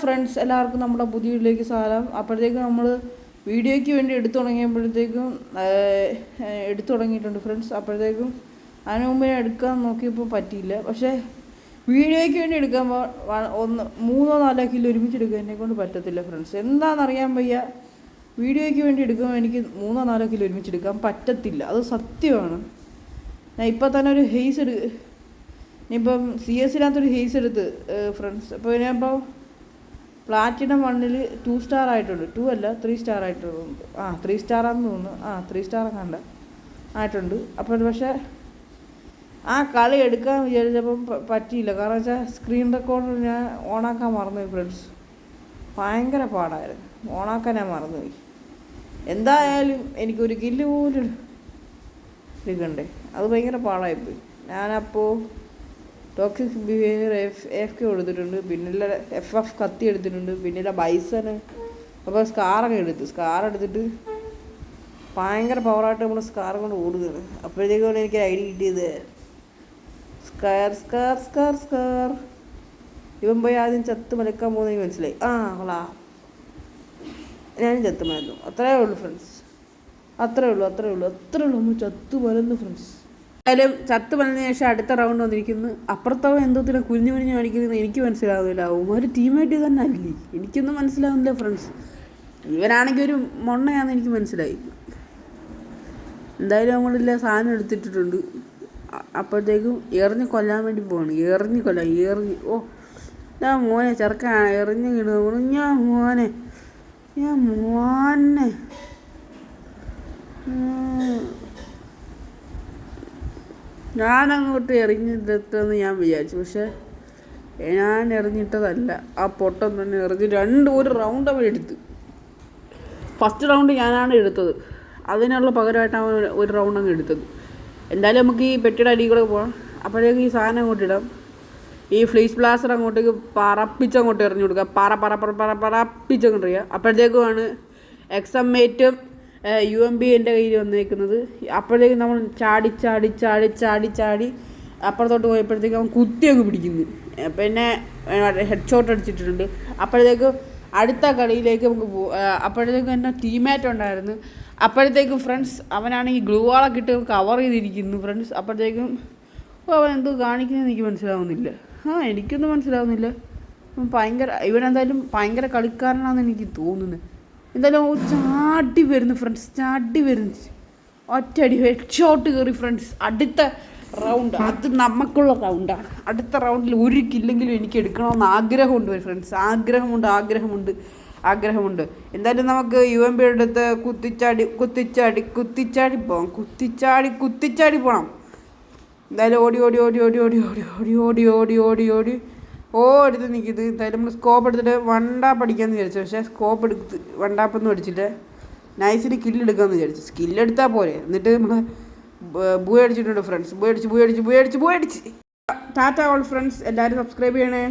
Friends എല്ലാവർക്കും നമ്മുടെ പുതിയ വീട്ടിലേക്ക് സ്വാഗതം അപ്പോഴത്തേക്കും നമ്മൾ വീഡിയോയ്ക്ക് വേണ്ടി എടുത്തു തുടങ്ങിയപ്പോഴത്തേക്കും എടുത്തു തുടങ്ങിയിട്ടുണ്ട് ഫ്രണ്ട്സ് അപ്പോഴത്തേക്കും അതിന് മുമ്പ് ഞാൻ എടുക്കാൻ നോക്കിയപ്പോൾ പറ്റിയില്ല. പക്ഷേ വീഡിയോയ്ക്ക് വേണ്ടി എടുക്കുമ്പോൾ ഒന്ന് മൂന്നോ നാലോ കിലോ ഒരുമിച്ച് എടുക്കാൻ എന്നെ കൊണ്ട് പറ്റത്തില്ല ഫ്രണ്ട്സ് എന്താണെന്നറിയാൻ വയ്യ. വീഡിയോയ്ക്ക് വേണ്ടി എടുക്കുമ്പോൾ എനിക്ക് മൂന്നോ നാലോ കിലോ ഒരുമിച്ച് എടുക്കാൻ പറ്റത്തില്ല. അത് സത്യമാണ്. ഞാൻ ഇപ്പം തന്നെ ഒരു ഹെയ്സ് എടു ഇനിയിപ്പം സി എസിനകത്തൊരു ഹെയ്സ് എടുത്ത് ഫ്രണ്ട്സ് അപ്പോൾ ഞാനിപ്പോൾ പ്ലാറ്റിനം വണ്ണിൽ ടു സ്റ്റാർ ആയിട്ടുണ്ട് ടു അല്ല ത്രീ സ്റ്റാർ ആയിട്ടുണ്ട് ആ ത്രീ സ്റ്റാറാന്ന് തോന്നുന്നു. ആ ത്രീ സ്റ്റാർ കണ്ട ആയിട്ടുണ്ട്. അപ്പോൾ പക്ഷേ ആ കളി എടുക്കാൻ വിചാരിച്ചപ്പം പറ്റിയില്ല. കാരണം വെച്ചാൽ സ്ക്രീൻ റെക്കോർഡർ ഞാൻ ഓണാക്കാൻ മറന്നുപോയി ഫ്രണ്ട്സ് ഭയങ്കര പാടായിരുന്നു. ഓണാക്കാൻ ഞാൻ മറന്നുപോയി. എന്തായാലും എനിക്കൊരു കില്ല് പോലും എടുക്കണ്ടേ അത് ഭയങ്കര പാടായിപ്പോയി. ഞാനപ്പോൾ toxic behaviour F F K കൊടുത്തിട്ടുണ്ട്. പിന്നെ എഫ് എഫ് കത്തി എടുത്തിട്ടുണ്ട്. പിന്നെ ബൈസന് അപ്പോൾ സ്കാറൊക്കെ എടുത്തു. സ്കാർ എടുത്തിട്ട് ഭയങ്കര പവറായിട്ട് നമ്മൾ സ്കാർ കൊണ്ട് ഓടുകയാണ്. അപ്പോഴത്തേക്കാണ് എനിക്ക് ഐഡി കിട്ടിയത്. സ്കാർ സ്കാർ സ്കാർ സ്കാർ ഇവൻ പോയി ആദ്യം ചത്ത് മലക്കാൻ പോകുന്നത് മനസ്സിലായി. ആ ഹോളാ ഞാനും ചത്ത് മലന്നു. അത്രേ ഉള്ളൂ ഫ്രണ്ട്സ് അത്രേ ഉള്ളൂ അത്രേ ഉള്ളൂ. അത്രേ ഉള്ളൂ. നമ്മൾ ചത്ത് മലന്നു ഫ്രണ്ട്സ് എന്തായാലും ചത്ത് വന്നതിന് ശേഷം അടുത്ത റൗണ്ട് വന്നിരിക്കുന്നു. അപ്പുറത്തവ എന്തോത്തിനെ കുഞ്ഞു കുഞ്ഞു കാണിക്കുന്നത് എനിക്ക് മനസ്സിലാവുന്നില്ല. ഒരു ടീമായിട്ട് തന്നെ അല്ലേ എനിക്കൊന്നും മനസ്സിലാവുന്നില്ല ഫ്രണ്ട്സ് ഇവരാണെങ്കിൽ ഒരു മൊണ്ണയാന്ന് എനിക്ക് മനസ്സിലായി. എന്തായാലും നമ്മളില്ല സാധനം എടുത്തിട്ടിട്ടുണ്ട്. അപ്പോഴത്തേക്കും എറിഞ്ഞ് കൊല്ലാൻ വേണ്ടി പോവാണ്. എറിഞ്ഞ് കൊല്ലാൻ എറിഞ്ഞ്. ഓ ഞാൻ മോനെ ചെറുക്ക എറിഞ്ഞ് കിട്ടുന്നു ഞാൻ മോനെ ഞാൻ മോനെ. ഞാനങ്ങോട്ട് എറിഞ്ഞിട്ടെന്ന് ഞാൻ വിചാരിച്ചു. പക്ഷേ ഞാൻ എറിഞ്ഞിട്ടതല്ല. ആ പൊട്ടം തന്നെ എറിഞ്ഞ് രണ്ട് ഒരു റൗണ്ട് അവൻ എടുത്തു. ഫസ്റ്റ് റൗണ്ട് ഞാനാണ് എടുത്തത്. അതിനുള്ള പകരമായിട്ടാണ് അവൻ ഒരു റൗണ്ട് അങ്ങ് എടുത്തത്. എന്തായാലും നമുക്ക് ഈ പെട്ടിയുടെ അടിയിൽ കൂടെ പോകാം അപ്പോഴേക്ക് ഈ സാധനം അങ്ങോട്ട് ഇടാം. ഈ ഫ്ലീസ് ബ്ലാസ്റ്റർ അങ്ങോട്ടേക്ക് പറപ്പിച്ച് അങ്ങോട്ട് എറിഞ്ഞു കൊടുക്കുക. പറ പറ പറ പറ പറപ്പിച്ച് അങ്ങോട്ട് എറിയുക അപ്പോഴത്തേക്കുമാണ് എക്സമ്മേറ്റും യു എം ബി എന്റെ കയ്യിൽ വന്നേക്കുന്നത്. അപ്പോഴത്തേക്കും നമ്മൾ ചാടി ചാടി ചാടി ചാടി ചാടി അപ്പുറത്തോട്ട് പോയപ്പോഴത്തേക്കും അവൻ കുത്തി അങ്ങ് പിടിക്കുന്നു പിന്നെ ഹെഡ് ഷോട്ട് അടിച്ചിട്ടുണ്ട്. അപ്പോഴത്തേക്ക് അടുത്ത കളിയിലേക്ക് നമുക്ക് പോ അപ്പോഴത്തേക്കും എന്റെ ടീമേറ്റ് ഉണ്ടായിരുന്നു. അപ്പോഴത്തേക്കും ഫ്രണ്ട്സ് അവനാണെങ്കിൽ ഗ്ലൂ വാളൊക്കെ ഇട്ട് കവർ ചെയ്തിരിക്കുന്നു ഫ്രണ്ട്സ് അപ്പോഴത്തേക്കും അവൻ എന്തോ കാണിക്കുന്നത് എനിക്ക് മനസ്സിലാവുന്നില്ല. ആ എനിക്കൊന്നും മനസ്സിലാവുന്നില്ല. ഭയങ്കര ഇവനെന്തായാലും ഭയങ്കര കളിക്കാരനാണെന്ന് എനിക്ക് തോന്നുന്നത് എന്തായാലും ചാടി വരുന്നു ഫ്രണ്ട്സ് ചാടി വരുന്നു ഒറ്റടി ഹെഡ്ഷോട്ട് കയറി ഫ്രണ്ട്സ് അടുത്ത റൗണ്ട് അത് നമുക്കുള്ള റൗണ്ടാണ് അടുത്ത റൗണ്ടിൽ ഒരു കില്ലെങ്കിലും എനിക്ക് എടുക്കണമെന്ന് ആഗ്രഹമുണ്ട് ഫ്രണ്ട്സ് ആഗ്രഹമുണ്ട് ആഗ്രഹമുണ്ട് ആഗ്രഹമുണ്ട് എന്തായാലും നമുക്ക് യു എം പി എടുത്ത് കുത്തിച്ചാടി കുത്തിച്ചാടി കുത്തിച്ചാടി പോകാം കുത്തിച്ചാടി കുത്തിച്ചാടി പോകണം എന്തായാലും ഓടി ഓടി ഓടി ഓടി ഓടി ഓടി ഓടി ഓടി ഓടി ഓടി ഓടി ഓ എടുത്ത് നിൽക്കുന്നത് എന്തായാലും നമ്മൾ സ്കോപ്പ് എടുത്തിട്ട് വണ്ടാപ്പ് അടിക്കാമെന്ന് വിചാരിച്ചു. പക്ഷേ സ്കോപ്പ് എടുത്ത് വണ്ടാപ്പൊന്നും അടിച്ചിട്ട് നൈസിന് കില്ലെടുക്കാമെന്ന് വിചാരിച്ചു. സ്കില്ലെടുത്താൽ പോരെ. എന്നിട്ട് നമ്മൾ ബൂ അടിച്ചിട്ടുണ്ട് ഫ്രണ്ട്സ് ബൂ അടിച്ച് ബൂ അടിച്ച് ബൂ അടിച്ച് ബൂ അടിച്ച്. ടാറ്റ ഓൾ ഫ്രണ്ട്സ് എല്ലാവരും സബ്സ്ക്രൈബ് ചെയ്യണേ.